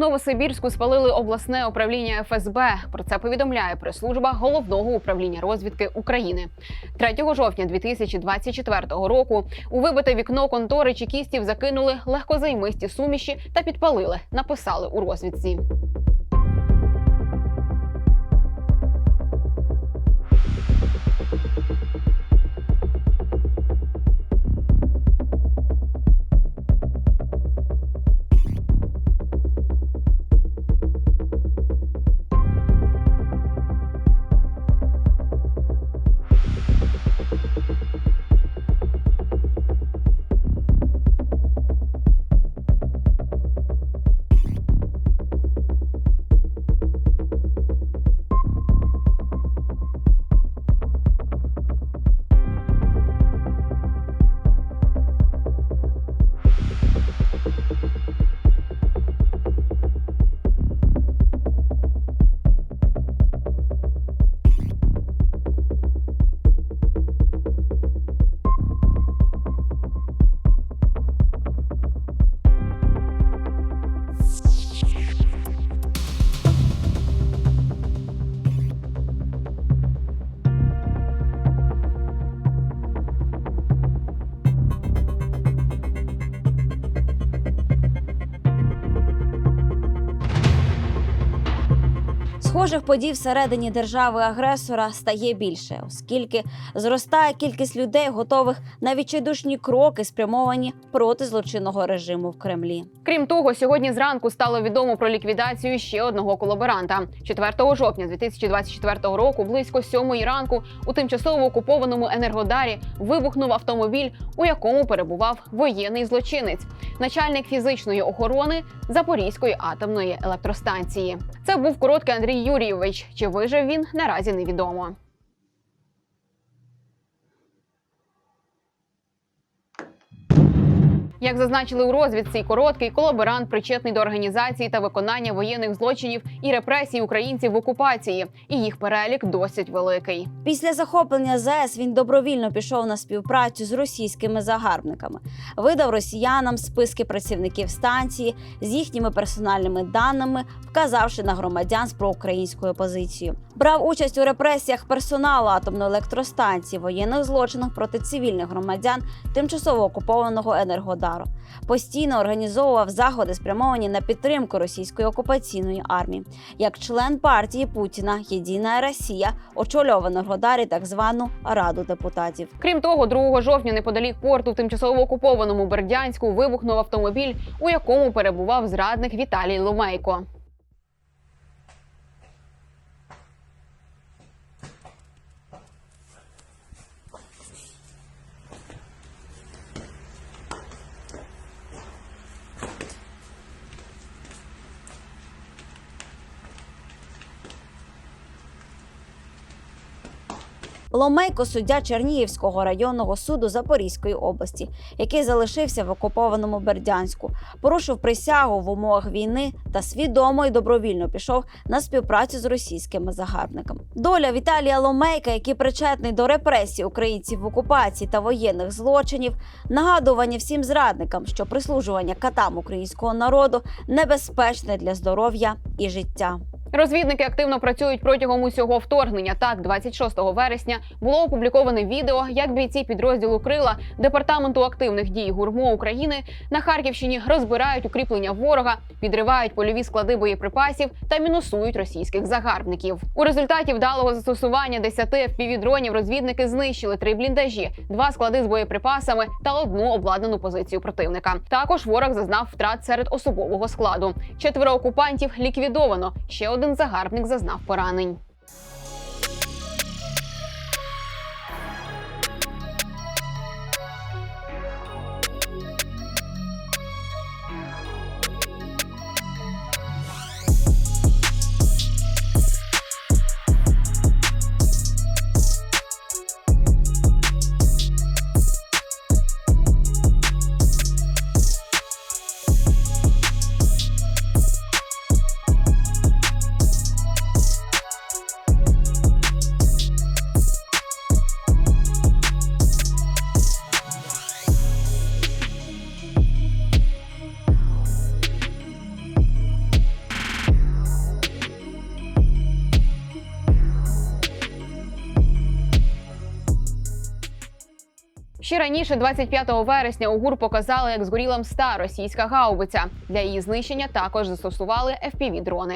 Новосибірську спалили обласне управління ФСБ. Про це повідомляє прес-служба головного управління розвідки України. 3 жовтня 2024 року у вибите вікно контори чекістів закинули легкозаймисті суміші та підпалили. Написали у розвідці. Схожих подій всередині держави-агресора стає більше, оскільки зростає кількість людей, готових на відчайдушні кроки, спрямовані проти злочинного режиму в Кремлі. Крім того, сьогодні зранку стало відомо про ліквідацію ще одного колаборанта. 4 жовтня 2024 року, близько 7 ранку, у тимчасово окупованому енергодарі вибухнув автомобіль, у якому перебував воєнний злочинець, начальник фізичної охорони Запорізької атомної електростанції. Це був короткий Андрій Юрійович. Чи вижив він наразі невідомо. Як зазначили у розвідці, короткий колаборант причетний до організації та виконання воєнних злочинів і репресій українців в окупації, і їх перелік досить великий. Після захоплення ЗС він добровільно пішов на співпрацю з російськими загарбниками, видав росіянам списки працівників станції з їхніми персональними даними, вказавши на громадян з проукраїнською позицією. Брав участь у репресіях персоналу атомної електростанції, воєнних злочинах проти цивільних громадян тимчасово окупованого енергодару. Постійно організовував заходи, спрямовані на підтримку російської окупаційної армії. Як член партії Путіна Єдина Росія очолював в Енергодарі так звану Раду депутатів. Крім того, 2 жовтня неподалік порту в тимчасово окупованому Бердянську вибухнув автомобіль, у якому перебував зрадник Віталій Ломейко. Ломейко суддя Чернігівського районного суду Запорізької області, який залишився в окупованому Бердянську, порушив присягу в умовах війни та свідомо і добровільно пішов на співпрацю з російськими загарбниками. Доля Віталія Ломейка, який причетний до репресій українців в окупації та воєнних злочинів, нагадування всім зрадникам, що прислужування катам українського народу небезпечне для здоров'я і життя. Розвідники активно працюють протягом усього вторгнення. Так, 26 вересня було опубліковане відео, як бійці підрозділу Крила департаменту активних дій гурмо України на Харківщині розбирають укріплення ворога, підривають польові склади боєприпасів та мінусують російських загарбників. У результаті вдалого застосування 10 FPV-дронів розвідники знищили три бліндажі, два склади з боєприпасами та одну обладнану позицію противника. Також ворог зазнав втрат серед особового складу. Четверо окупантів ліквідовано. Ще один загарбник зазнав поранень. Ще раніше, 25 вересня, у ГУР показали, як згоріла мста російська гаубиця. Для її знищення також застосували fpv дрони